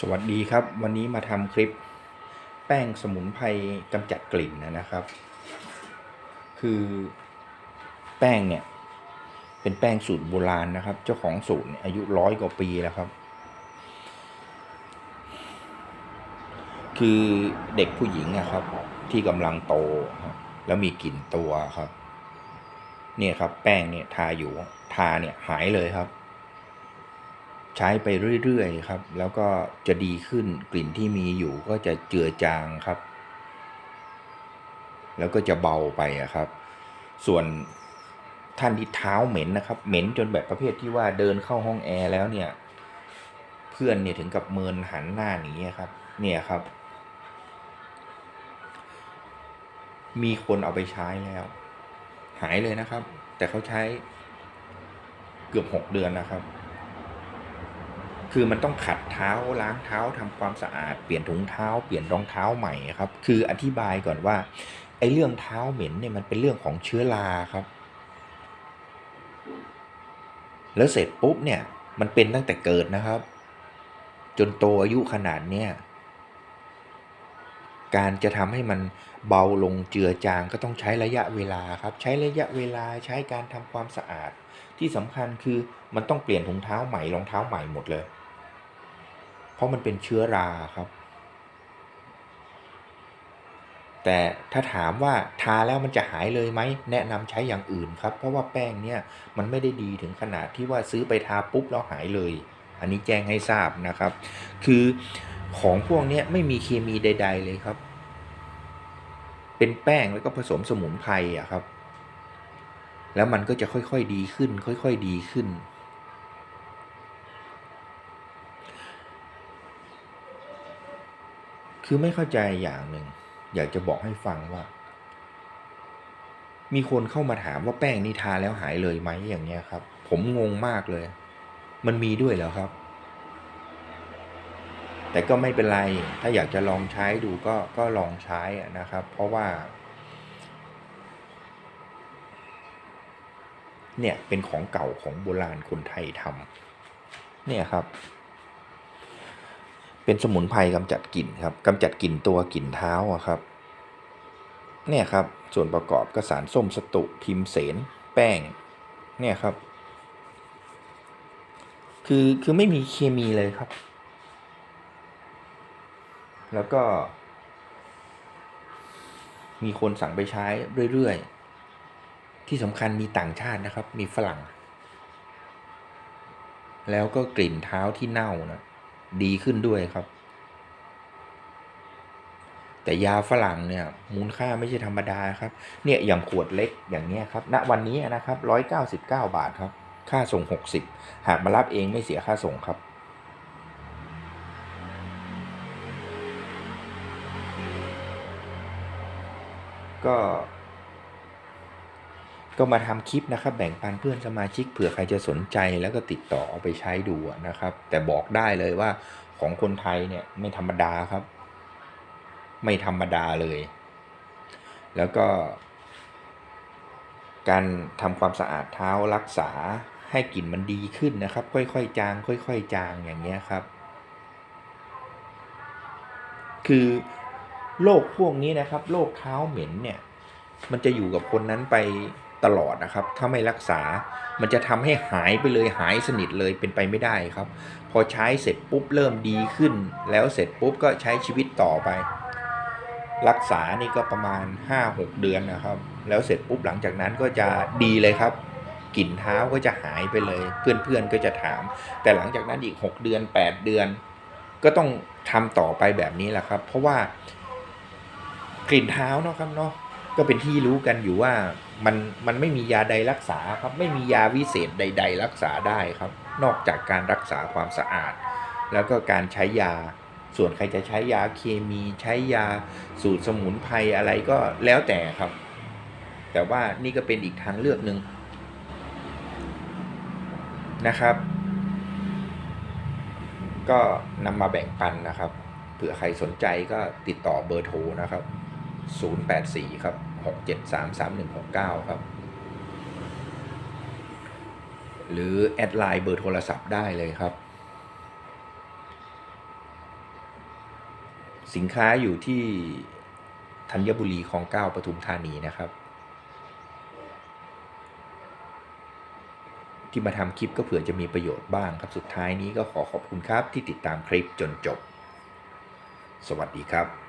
สวัสดีครับวันนี้มาทำคลิปแป้งสมุนไพรกำจัดกลิ่นนะครับ คือแป้งเนี่ย เป็นแป้งสูตรโบราณนะครับ เจ้าของสูตรอายุร้อยกว่าปีแล้วครับ คือเด็กผู้หญิงนะครับ ที่กำลังโตแล้วมีกลิ่นตัวครับ เนี่ยครับ แป้งเนี่ยทาอยู่ทาเนี่ยหายเลยครับ ใช้ไปเรื่อยๆครับ แล้วก็จะดีขึ้นกลิ่นที่มีอยู่ก็จะเจือจางครับ แล้วก็จะเบาไปครับ ส่วนท่านที่เท้าเหม็นนะครับ เหม็นจนแบบประเภทที่ว่าเดินเข้าห้องแอร์แล้วเนี่ย เพื่อนเนี่ยถึงกับเมินหันหน้าหนีครับ เนี่ยครับ มีคนเอาไปใช้แล้ว หายเลยนะครับ แต่เขาใช้เกือบหกเดือนนะครับ คือมันต้องขัดเท้าล้างเท้าทำความสะอาดเปลี่ยนถุงเท้าเปลี่ยนรองเท้าใหม่ครับ คืออธิบายก่อนว่าไอ้เรื่องเท้าเหม็นเนี่ยมันเป็นเรื่องของเชื้อราครับ แล้วเสร็จปุ๊บเนี่ยมันเป็นตั้งแต่เกิดนะครับ จนโตอายุขนาดเนี้ยการจะทำให้มันเบาลงเจือจางก็ต้องใช้ระยะเวลาครับ ใช้ระยะเวลาใช้การทำความสะอาด ที่สำคัญคือมันต้องเปลี่ยนถุงเท้าใหม่รองเท้าใหม่หมดเลย เพราะมันเป็นเชื้อราครับ แต่ถ้าถามว่าทาแล้วมันจะหายเลยไหมแนะนำใช้อย่างอื่นครับ เพราะว่าแป้งเนี่ยมันไม่ได้ดีถึงขนาดที่ว่าซื้อไปทาปุ๊บแล้วหายเลย อันนี้แจ้งให้ทราบนะครับ คือของพวกเนี้ยไม่มีเคมีใด ๆ เลยครับ เป็นแป้งแล้วก็ผสมสมุนไพรอะครับ แล้วมันก็จะค่อยๆดีขึ้น ค่อย ๆ ดีขึ้น คือไม่เข้าใจอย่างหนึ่ง อยากจะบอกให้ฟังว่า มีคนเข้ามาถามว่าแป้งนี่ทาแล้วหายเลยไหมอย่างเงี้ยครับ ผมงงมากเลย มันมีด้วยเหรอครับ แต่ก็ไม่เป็นไร ถ้าอยากจะลองใช้ดูก็ก็ลองใช้อะนะครับ เพราะว่า เนี่ยเป็นของเก่าของโบราณคนไทยทำเนี่ยครับ เป็นสมุนไพรกำจัดกลิ่นครับกำจัดกลิ่นตัวกลิ่นเท้าครับ เนี่ยครับส่วนประกอบก็สารส้มสตุพิมเสน แป้ง เนี่ยครับ คือคือไม่มีเคมีเลยครับ แล้วก็ มีคนสั่งไปใช้เรื่อยๆ ที่สำคัญมีต่างชาตินะครับ มีฝรั่ง แล้วก็กลิ่นเท้าที่เน่านะ ดีขึ้นด้วยครับ แต่ยาฝรั่งเนี่ย มูลค่าไม่ใช่ธรรมดาครับ เนี่ยอย่างขวดเล็กอย่างเงี้ยครับณวันนี้นะครับร้อยเก้าสิบเก้าบาทครับ ค่าส่งหกสิบหากมารับเองไม่เสียค่าส่งครับก็ ก็มาทำคลิปนะครับแบ่งปันเพื่อนสมาชิกเผื่อใครจะสนใจแล้วก็ติดต่อเอาไปใช้ดูนะครับ แต่บอกได้เลยว่าของคนไทยเนี่ยไม่ธรรมดาครับ ไม่ธรรมดาเลย แล้วก็ การทำความสะอาดเท้ารักษาให้กลิ่นมันดีขึ้นนะครับ ค่อยๆจาง ค่อย ๆ จางอย่างเงี้ยครับ คือโรคพวกนี้นะครับโรคเท้าเหม็นเนี่ย มันจะอยู่กับคนนั้นไป ตลอดนะครับ ถ้าไม่รักษา มันจะทำให้หายไปเลยหายสนิทเลยเป็นไปไม่ได้ครับ พอใช้เสร็จปุ๊บเริ่มดีขึ้น แล้วเสร็จปุ๊บก็ใช้ชีวิตต่อไป รักษานี่ก็ประมาณ 5-6 เดือนนะครับ แล้วเสร็จปุ๊บหลังจากนั้นก็จะดีเลยครับกลิ่นเท้าก็จะหายไปเลย เพื่อนๆก็จะถาม แต่หลังจากนั้นอีก 6 เดือน 8 เดือน ก็ต้องทำต่อไปแบบนี้แหละครับ เพราะว่ากลิ่นเท้าเนาะครับเนาะ ก็เป็นที่รู้กันอยู่ว่ามันมันไม่มียาใดรักษาครับ ไม่มียาวิเศษใด ๆ รักษาได้ครับ นอกจากการรักษาความสะอาด แล้วก็การใช้ยา ส่วนใครจะใช้ยาเคมีใช้ยาสูตรสมุนไพรอะไรก็แล้วแต่ครับ แต่ว่านี่ก็เป็นอีกทางเลือกหนึ่งนะครับ ก็นำมาแบ่งปันนะครับ เผื่อใครสนใจก็ติดต่อเบอร์โทรนะครับ 084 ครับ 673 3169 ครับ หรือ แอดไลน์เบอร์โทรศัพท์ได้เลยครับ สินค้าอยู่ที่ธัญบุรีคลองเก้าปทุมธานีนะครับ ที่มาทำคลิปก็เผื่อจะมีประโยชน์บ้างครับ สุดท้ายนี้ก็ขอขอบคุณครับที่ติดตามคลิปจนจบ สวัสดีครับ